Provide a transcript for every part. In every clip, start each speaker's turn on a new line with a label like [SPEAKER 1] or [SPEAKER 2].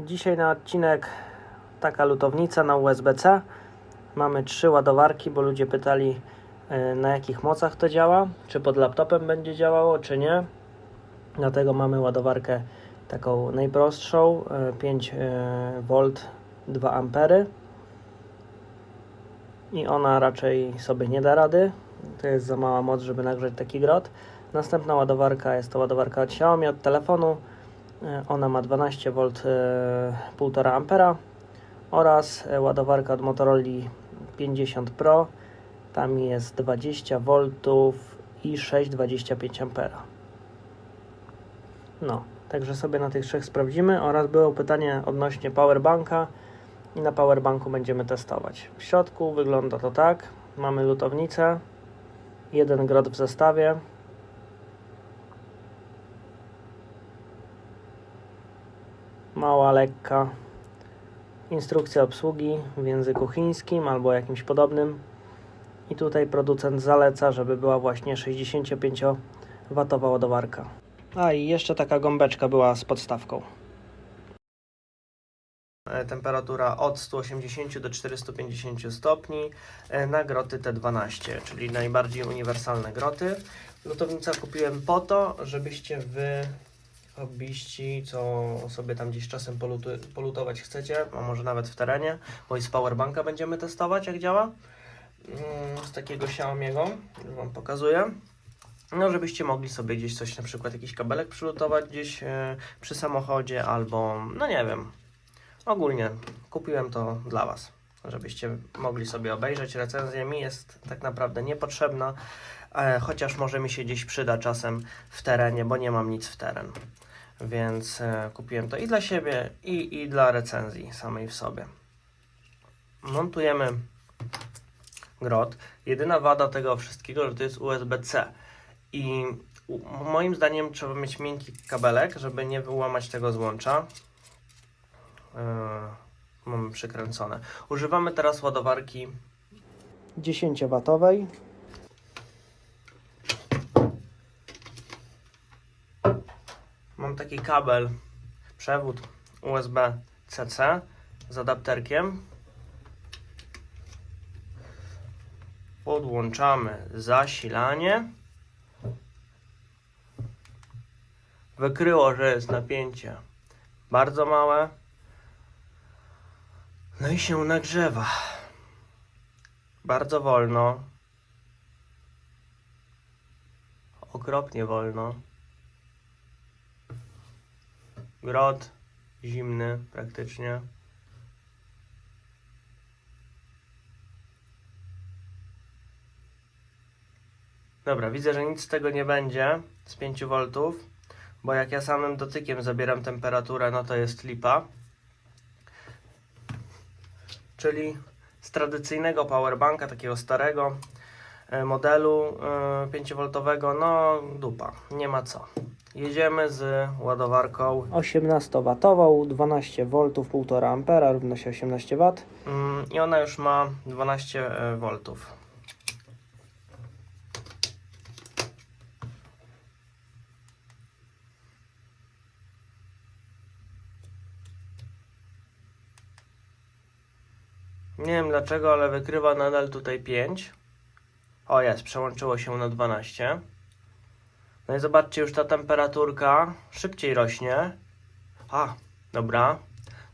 [SPEAKER 1] Dzisiaj na odcinek taka lutownica na USB-C. Mamy trzy ładowarki, bo ludzie pytali e, na jakich mocach to działa, czy pod laptopem będzie działało, czy nie. Dlatego mamy ładowarkę taką najprostszą, e, 5 V 2 ampery i ona raczej sobie nie da rady. To jest za mała moc, żeby nagrzać taki grot. Następna ładowarka jest to ładowarka od Xiaomi, od telefonu. E, Ona ma 12 V, e, 1,5 ampera oraz e, ładowarka od Motorola 50 Pro. Tam jest 20 V i 6,25 ampera. No, także sobie na tych trzech sprawdzimy. Oraz było pytanie odnośnie powerbanka i na powerbanku będziemy testować. W środku wygląda to tak. Mamy lutownicę, jeden grot w zestawie. Mała, lekka. Instrukcja obsługi w języku chińskim albo jakimś podobnym. I tutaj producent zaleca, żeby była właśnie 65W ładowarka. A i jeszcze taka gąbeczka była z podstawką. E, Temperatura od 180 do 450 stopni e, na groty T12, czyli najbardziej uniwersalne groty. Lutownica kupiłem po to, żebyście wy hobbyści, co sobie tam gdzieś czasem polutu, polutować chcecie, a może nawet w terenie, bo i z powerbanka będziemy testować jak działa. Mm, Z takiego Xiaomiego, już Wam pokazuję. No, żebyście mogli sobie gdzieś coś, na przykład jakiś kabelek przylutować gdzieś e, przy samochodzie albo, no nie wiem, ogólnie kupiłem to dla Was, żebyście mogli sobie obejrzeć. Recenzja mi jest tak naprawdę niepotrzebna, e, chociaż może mi się gdzieś przyda czasem w terenie, bo nie mam nic w teren. Więc e, kupiłem to i dla siebie, i, i dla recenzji samej w sobie. Montujemy grot. Jedyna wada tego wszystkiego, że to jest USB-C. I moim zdaniem trzeba mieć miękki kabelek, żeby nie wyłamać tego złącza. Yy, mamy przykręcone. Używamy teraz ładowarki 10W. Taki kabel, przewód USB-CC z adapterkiem. Podłączamy zasilanie. Wykryło, że jest napięcie bardzo małe. No i się nagrzewa. Bardzo wolno. Okropnie wolno. Grot zimny praktycznie. Dobra, widzę, że nic z tego nie będzie z 5 V, bo jak ja samym dotykiem zabieram temperaturę, no to jest lipa. Czyli z tradycyjnego powerbanka, takiego starego e, modelu 5V, no dupa, nie ma co. Jedziemy z ładowarką 18W, 12V, 1,5 A, równa się 18W. Mm, I ona już ma 12V. Nie wiem dlaczego, ale wykrywa nadal tutaj 5. O jest, przełączyło się na 12. No i zobaczcie, już ta temperaturka szybciej rośnie. A, dobra.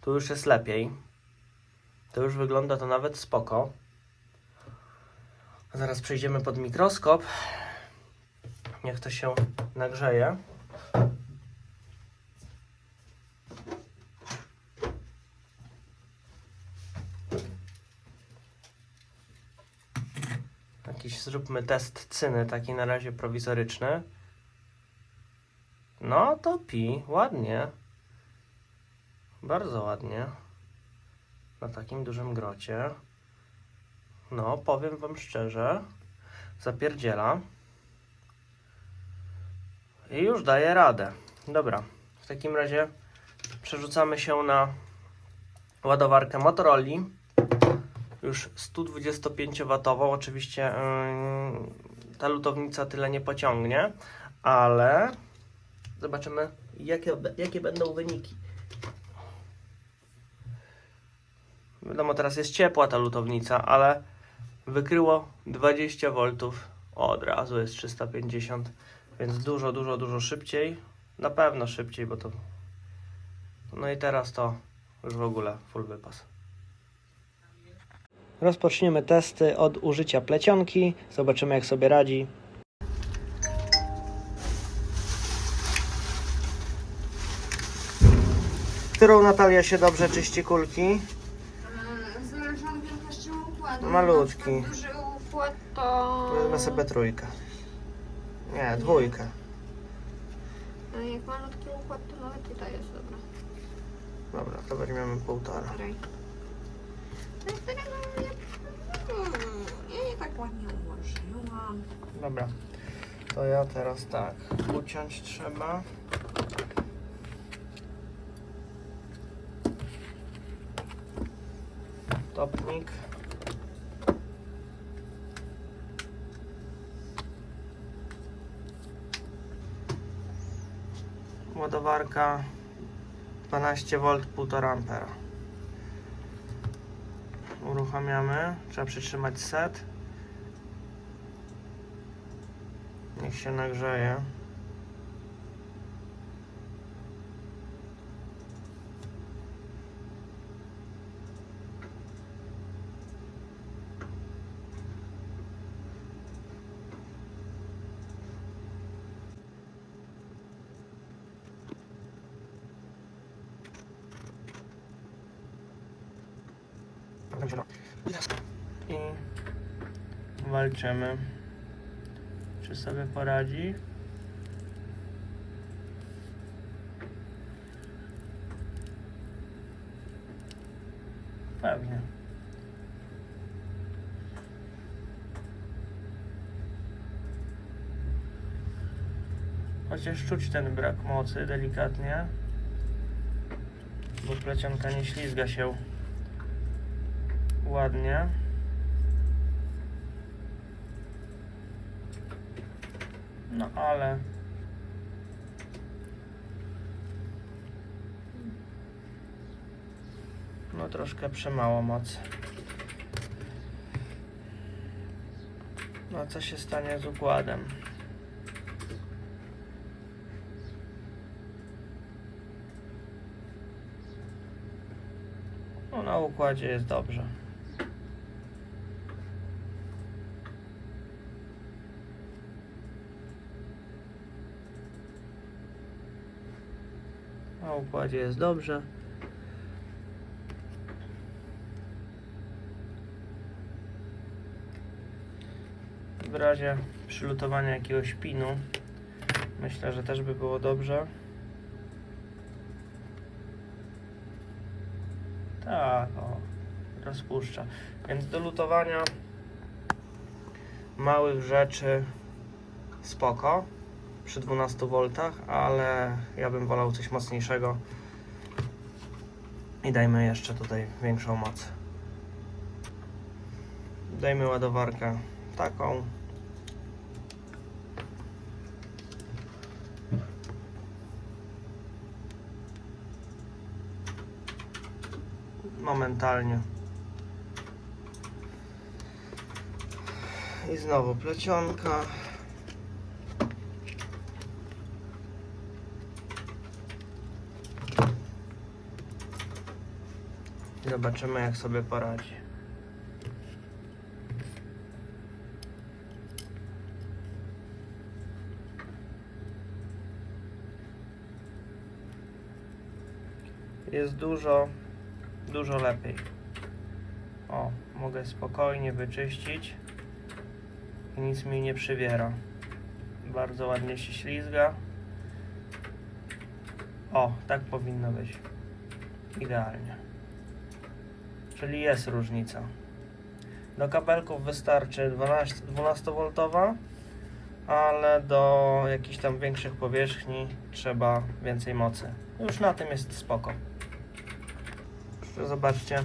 [SPEAKER 1] Tu już jest lepiej. To już wygląda to nawet spoko. Zaraz przejdziemy pod mikroskop. Niech to się nagrzeje. Jakiś zróbmy test cyny, taki na razie prowizoryczny. No to pi, ładnie. Bardzo ładnie. Na takim dużym grocie. No, powiem wam szczerze, zapierdziela. I już daje radę. Dobra, w takim razie przerzucamy się na ładowarkę Motorola już 125W. Oczywiście yy, ta lutownica tyle nie pociągnie, ale zobaczymy jakie, jakie będą wyniki. Wiadomo, teraz jest ciepła ta lutownica, ale wykryło 20 V od razu jest 350, więc dużo, dużo, dużo szybciej. Na pewno szybciej, bo to. No i teraz to już w ogóle full wypas. Rozpoczniemy testy od użycia plecionki. Zobaczymy, jak sobie radzi. Którą Natalia się dobrze czyści kulki?
[SPEAKER 2] Zależy od wielkości układu.
[SPEAKER 1] Malutki.
[SPEAKER 2] Na przykład Duży układ to...
[SPEAKER 1] Wezmę sobie trójkę. Nie, dwójkę.
[SPEAKER 2] A Jak malutki układ, to nawet to jest dobra.
[SPEAKER 1] Dobra, to weźmiemy półtora.
[SPEAKER 2] No i wtedy no, nie... Hmm, Ja nie tak ładnie ułożyłam.
[SPEAKER 1] Dobra. To ja teraz tak. Uciąć trzeba. Topnik. Ładowarka 12 V 1,5 ampera. Uruchamiamy. Trzeba przytrzymać set. Niech się nagrzeje. I walczymy. Czy sobie poradzi? Pewnie. Chociaż czuć ten brak mocy delikatnie, bo plecionka nie ślizga się ładnie. No ale. No troszkę przemało mocy. No co się stanie z układem? No na układzie jest dobrze. Na układzie jest dobrze. W razie przylutowania jakiegoś pinu myślę, że też by było dobrze. Tak, o, rozpuszcza. Więc do lutowania małych rzeczy spoko przy 12 V, ale ja bym wolał coś mocniejszego. I dajmy jeszcze tutaj większą moc. Dajmy ładowarkę taką. Momentalnie. I znowu plecionka. Zobaczymy jak sobie poradzi. Jest dużo, dużo lepiej. O, mogę spokojnie wyczyścić nic mi nie przywiera. Bardzo ładnie się ślizga. O, tak powinno być. Idealnie. Czyli jest różnica. Do kabelków wystarczy 12, 12V, ale do jakichś tam większych powierzchni trzeba więcej mocy. Już na tym jest spoko. Zobaczcie,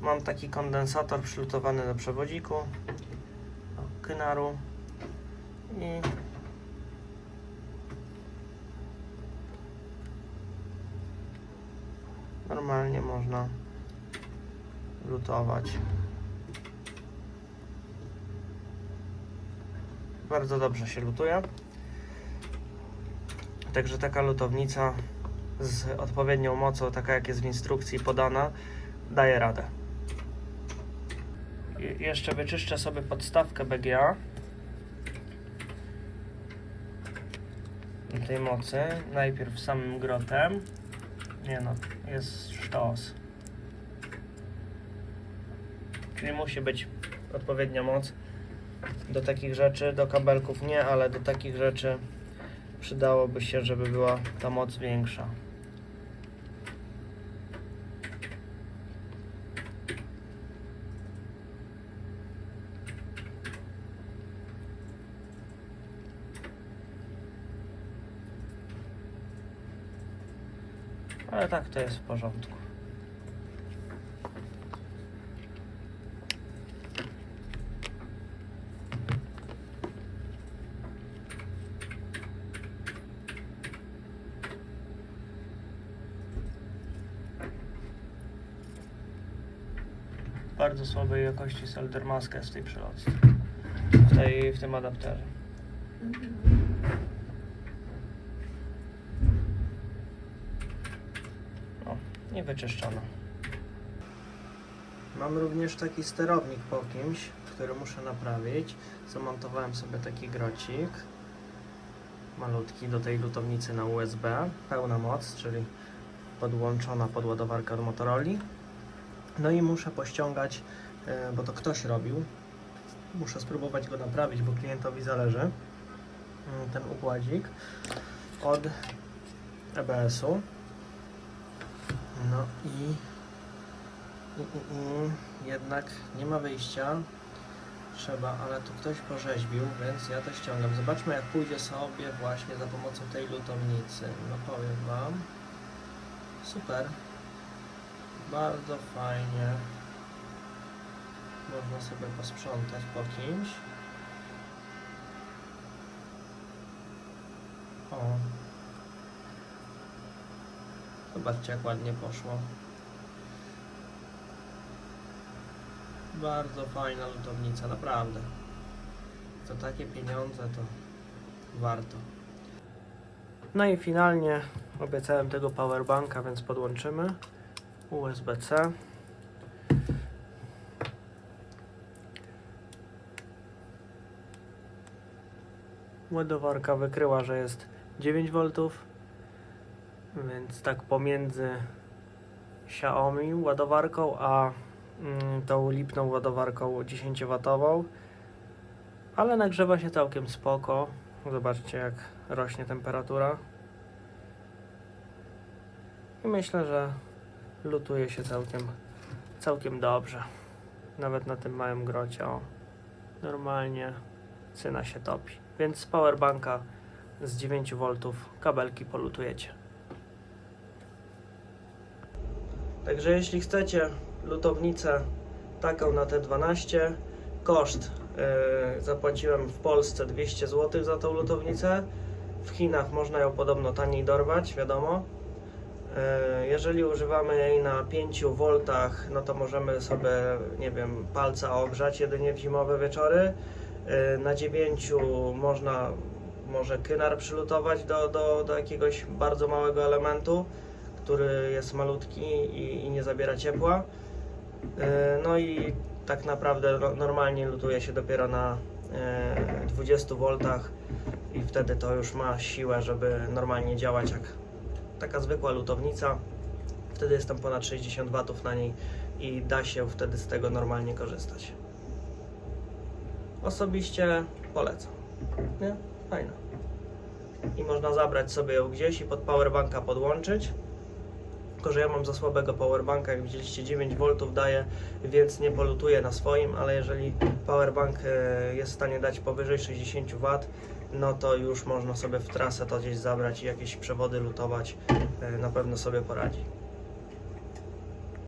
[SPEAKER 1] mam taki kondensator przylutowany do przewodziku, do kynaru i normalnie można lutować. Bardzo dobrze się lutuje. Także taka lutownica z odpowiednią mocą, taka jak jest w instrukcji podana, daje radę. Je- jeszcze wyczyszczę sobie podstawkę BGA. tej mocy. Najpierw samym grotem. Nie no, jest sztos. Czyli musi być odpowiednia moc do takich rzeczy, do kabelków nie, ale do takich rzeczy przydałoby się, żeby była ta moc większa. Ale tak to jest w porządku. Bardzo słabej jakości solder maska jest w tej przelotce. W, tej, w tym adapterze. O, nie wyczyszczono. Mam również taki sterownik po kimś, który muszę naprawić. Zamontowałem sobie taki grocik malutki do tej lutownicy na USB. Pełna moc, czyli podłączona podładowarka od Motorola. No i muszę pościągać, e, bo to ktoś robił. Muszę spróbować go naprawić, bo klientowi zależy mm, ten układzik od EBS-u. No i, i, i, i jednak nie ma wyjścia. Trzeba, ale tu ktoś porzeźbił, więc ja to ściągam. Zobaczmy jak pójdzie sobie właśnie za pomocą tej lutownicy. No powiem Wam. Super. Bardzo fajnie. Można sobie posprzątać po kimś. O. Zobaczcie jak ładnie poszło. Bardzo fajna lutownica, naprawdę. Za takie pieniądze to warto. No i finalnie obiecałem tego powerbanka, więc podłączymy USB-C. Ładowarka wykryła, że jest 9V, więc tak pomiędzy Xiaomi ładowarką a mm, tą lipną ładowarką 10W, ale nagrzewa się całkiem spoko. Zobaczcie jak rośnie temperatura. I myślę, że lutuje się całkiem, całkiem dobrze. Nawet na tym małym grocie. O, normalnie cyna się topi. Więc z powerbanka z 9V kabelki polutujecie. Także jeśli chcecie lutownicę taką na T12, koszt yy, zapłaciłem w Polsce 200 zł za tą lutownicę. W Chinach można ją podobno taniej dorwać, wiadomo. Yy, Jeżeli używamy jej na 5 V, no to możemy sobie, nie wiem, palca ogrzać jedynie w zimowe wieczory. Yy, Na 9 można może kynar przylutować do, do, do jakiegoś bardzo małego elementu, który jest malutki i, i nie zabiera ciepła. Yy, No i tak naprawdę no, normalnie lutuje się dopiero na yy, 20 V i wtedy to już ma siłę, żeby normalnie działać jak taka zwykła lutownica. Wtedy jest tam ponad 60 W na niej i da się wtedy z tego normalnie korzystać. Osobiście polecam. Nie? Fajna. I można zabrać sobie ją gdzieś i pod powerbanka podłączyć. Tylko, że ja mam za słabego powerbanka, jak widzieliście 9 V daje, więc nie polutuje na swoim, ale jeżeli powerbank e, jest w stanie dać powyżej 60 W, no to już można sobie w trasę to gdzieś zabrać i jakieś przewody lutować, e, na pewno sobie poradzi.